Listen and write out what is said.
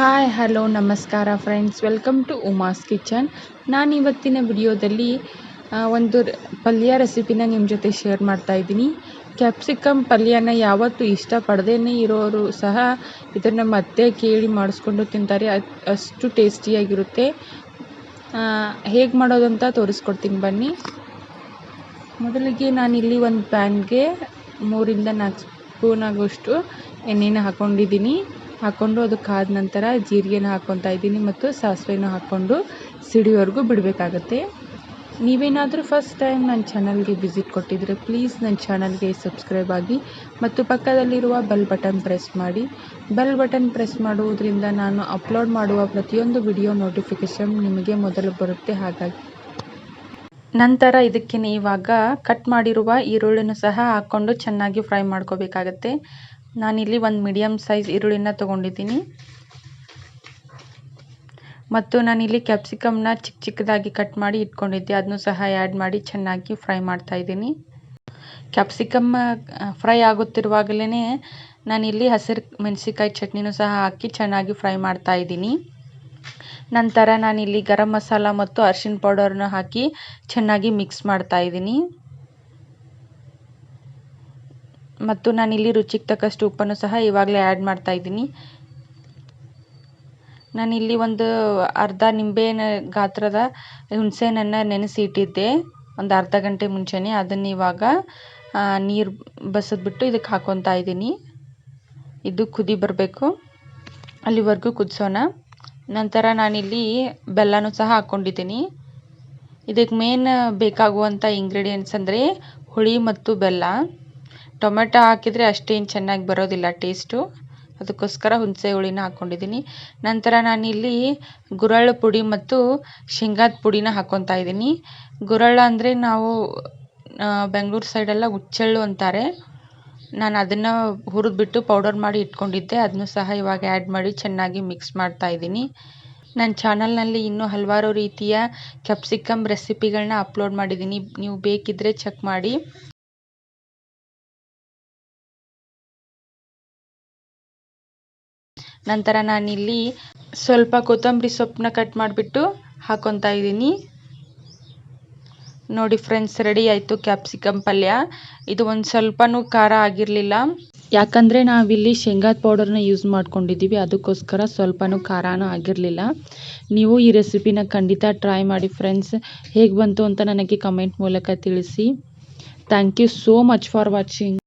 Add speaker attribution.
Speaker 1: Hi hello ನಮಸ್ಕಾರ friends welcome to Uma's kitchen ನಾನು ಇವತ್ತಿನ ವಿಡಿಯೋದಲ್ಲಿ ಒಂದು ಪಲ್ಯ ರೆಸಿಪಿನ ನಿಮ್ಮ ಜೊತೆ ಶೇರ್ ಮಾಡ್ತಾ ಇದ್ದೀನಿ. ಕ್ಯಾಪ್ಸಿಕಮ್ ಪಲ್ಯನ ಯಾವತ್ತೂ ಇಷ್ಟಪಡದೇ ಇರೋರು ಸಹ ಇದನ್ನು ಮತ್ತೆ ಕೇಳಿ ಮಾಡಿಸ್ಕೊಂಡು ತಿಂತಾರೆ. ಅಷ್ಟು ಟೇಸ್ಟಿಯಾಗಿರುತ್ತೆ ಹೇಗೆ ಮಾಡೋದಂತ ತೋರಿಸ್ಕೊಡ್ತೀನಿ ಬನ್ನಿ. ಮೊದಲಿಗೆ ನಾನಿಲ್ಲಿ ಒಂದು ಪ್ಯಾನ್ಗೆ ಮೂರಿಂದ ನಾಲ್ಕು ಸ್ಪೂನ್ ಆಗುವಷ್ಟು ಎಣ್ಣೆನ ಹಾಕ್ಕೊಂಡಿದ್ದೀನಿ ಹಾಕ್ಕೊಂಡು ಅದು ಕಾದ ನಂತರ ಜೀರಿಗೆನ ಹಾಕ್ಕೊತಾ ಇದ್ದೀನಿ ಮತ್ತು ಸಾಸಿವೆನ ಹಾಕ್ಕೊಂಡು ಸಿಡಿಯೋವರೆಗೂ ಬಿಡಬೇಕಾಗತ್ತೆ. ನೀವೇನಾದರೂ ಫಸ್ಟ್ ಟೈಮ್ ನನ್ನ ಚಾನಲ್ಗೆ ವಿಸಿಟ್ ಕೊಟ್ಟಿದ್ದರೆ ಪ್ಲೀಸ್ ನನ್ನ ಚಾನಲ್ಗೆ ಸಬ್ಸ್ಕ್ರೈಬ್ ಆಗಿ ಮತ್ತು ಪಕ್ಕದಲ್ಲಿರುವ ಬೆಲ್ ಬಟನ್ ಪ್ರೆಸ್ ಮಾಡಿ. ಬೆಲ್ ಬಟನ್ ಪ್ರೆಸ್ ಮಾಡುವುದರಿಂದ ನಾನು ಅಪ್ಲೋಡ್ ಮಾಡುವ ಪ್ರತಿಯೊಂದು ವಿಡಿಯೋ ನೋಟಿಫಿಕೇಷನ್ ನಿಮಗೆ ಮೊದಲು ಬರುತ್ತೆ ಹಾಗಾಗಿ. ನಂತರ ಇದಕ್ಕೆ ಇವಾಗ ಕಟ್ ಮಾಡಿರುವ ಈರುಳ್ಳಿನೂ ಸಹ ಹಾಕ್ಕೊಂಡು ಚೆನ್ನಾಗಿ ಫ್ರೈ ಮಾಡ್ಕೋಬೇಕಾಗತ್ತೆ. ನಾನಿಲ್ಲಿ ಒಂದು ಮೀಡಿಯಮ್ ಸೈಜ್ ಈರುಳ್ಳಿನ ತೊಗೊಂಡಿದ್ದೀನಿ. ಮತ್ತು ನಾನಿಲ್ಲಿ ಕ್ಯಾಪ್ಸಿಕಮ್ನ ಚಿಕ್ಕ ಚಿಕ್ಕದಾಗಿ ಕಟ್ ಮಾಡಿ ಇಟ್ಕೊಂಡಿದ್ದೆ. ಅದನ್ನು ಸಹ ಆ್ಯಡ್ ಮಾಡಿ ಚೆನ್ನಾಗಿ ಫ್ರೈ ಮಾಡ್ತಾ ಇದ್ದೀನಿ. ಕ್ಯಾಪ್ಸಿಕಮ್ ಫ್ರೈ ಆಗುತ್ತಿರುವಾಗಲೇ ನಾನಿಲ್ಲಿ ಹಸಿರು ಮೆಣಸಿಕಾಯಿ ಚಟ್ನಿನೂ ಸಹ ಹಾಕಿ ಚೆನ್ನಾಗಿ ಫ್ರೈ ಮಾಡ್ತಾ ಇದ್ದೀನಿ. ನಂತರ ನಾನಿಲ್ಲಿ ಗರಂ ಮಸಾಲ ಮತ್ತು ಅರಿಶಿನ ಪೌಡರನ್ನು ಹಾಕಿ ಚೆನ್ನಾಗಿ ಮಿಕ್ಸ್ ಮಾಡ್ತಾ ಇದ್ದೀನಿ. ಮತ್ತು ನಾನಿಲ್ಲಿ ರುಚಿಗೆ ತಕ್ಕಷ್ಟು ಉಪ್ಪನ್ನು ಸಹ ಇವಾಗಲೇ ಆ್ಯಡ್ ಮಾಡ್ತಾ ಇದ್ದೀನಿ. ನಾನಿಲ್ಲಿ ಒಂದು ಅರ್ಧ ನಿಂಬೆನ ಗಾತ್ರದ ಹುಣಸೆಹಣ್ಣನ್ನು ನೆನೆಸಿ ಇಟ್ಟಿದ್ದೆ ಒಂದು ಅರ್ಧ ಗಂಟೆ ಮುಂಚೆನೇ ಅದನ್ನು ಇವಾಗ ನೀರು ಬಸಿದ್ಬಿಟ್ಟು ಇದಕ್ಕೆ ಹಾಕೊತಾ ಇದ್ದೀನಿ. ಇದು ಕುದಿ ಬರಬೇಕು. ಅಲ್ಲಿವರೆಗೂ ಕುದಿಸೋಣ. ನಂತರ ನಾನಿಲ್ಲಿ ಬೆಲ್ಲನೂ ಸಹ ಹಾಕ್ಕೊಂಡಿದ್ದೀನಿ ಇದಕ್ಕೆ ಮೇನ್ ಬೇಕಾಗುವಂಥ ಇಂಗ್ರೀಡಿಯೆಂಟ್ಸ್ ಅಂದರೆ ಹುಳಿ ಮತ್ತು ಬೆಲ್ಲ. ಟೊಮೆಟೊ ಹಾಕಿದರೆ ಅಷ್ಟೇನು ಚೆನ್ನಾಗಿ ಬರೋದಿಲ್ಲ ಟೇಸ್ಟು. ಅದಕ್ಕೋಸ್ಕರ ಹುಣಸೆ ಹುಳಿನ ಹಾಕ್ಕೊಂಡಿದ್ದೀನಿ ನಂತರ ನಾನಿಲ್ಲಿ ಗುರಳ್ಳು ಪುಡಿ ಮತ್ತು ಶೇಂಗಾದ ಪುಡಿನ ಹಾಕ್ಕೊತಾ ಇದ್ದೀನಿ. ಗುರಳ್ಳು ಅಂದರೆ ನಾವು ಬೆಂಗಳೂರು ಸೈಡೆಲ್ಲ ಹುಚ್ಚೆಳ್ಳು ಅಂತಾರೆ. ನಾನು ಅದನ್ನು ಹುರಿದ್ಬಿಟ್ಟು ಪೌಡರ್ ಮಾಡಿ ಇಟ್ಕೊಂಡಿದ್ದೆ. ಅದನ್ನು ಸಹ ಇವಾಗ ಆ್ಯಡ್ ಮಾಡಿ ಚೆನ್ನಾಗಿ ಮಿಕ್ಸ್ ಮಾಡ್ತಾ ಇದ್ದೀನಿ. ನನ್ನ ಚಾನಲ್ನಲ್ಲಿ ಇನ್ನೂ ಹಲವಾರು ರೀತಿಯ ಕ್ಯಾಪ್ಸಿಕಮ್ ರೆಸಿಪಿಗಳನ್ನ ಅಪ್ಲೋಡ್ ಮಾಡಿದ್ದೀನಿ. ನೀವು ಬೇಕಿದ್ದರೆ ಚೆಕ್ ಮಾಡಿ. ನಂತರ ನಾನಿಲ್ಲಿ ಸ್ವಲ್ಪ ಕೊತ್ತಂಬರಿ ಸೊಪ್ಪನ್ನ ಕಟ್ ಮಾಡಿಬಿಟ್ಟು ಹಾಕೊತಾ ಇದ್ದೀನಿ. ನೋಡಿ ಫ್ರೆಂಡ್ಸ್ ರೆಡಿ ಆಯಿತು ಕ್ಯಾಪ್ಸಿಕಮ್ ಪಲ್ಯ. ಇದು ಒಂದು ಸ್ವಲ್ಪನೂ ಖಾರ ಆಗಿರಲಿಲ್ಲ. ಯಾಕಂದರೆ ನಾವಿಲ್ಲಿ ಶೇಂಗಾದ ಪೌಡರ್ನ ಯೂಸ್ ಮಾಡ್ಕೊಂಡಿದ್ದೀವಿ ಅದಕ್ಕೋಸ್ಕರ ಸ್ವಲ್ಪನೂ ಖಾರನೂ ಆಗಿರಲಿಲ್ಲ. ನೀವು ಈ ರೆಸಿಪಿನ ಖಂಡಿತ ಟ್ರೈ ಮಾಡಿ ಫ್ರೆಂಡ್ಸ್ ಹೇಗೆ ಬಂತು ಅಂತ ನನಗೆ ಕಮೆಂಟ್ ಮೂಲಕ ತಿಳಿಸಿ. Thank you so much for watching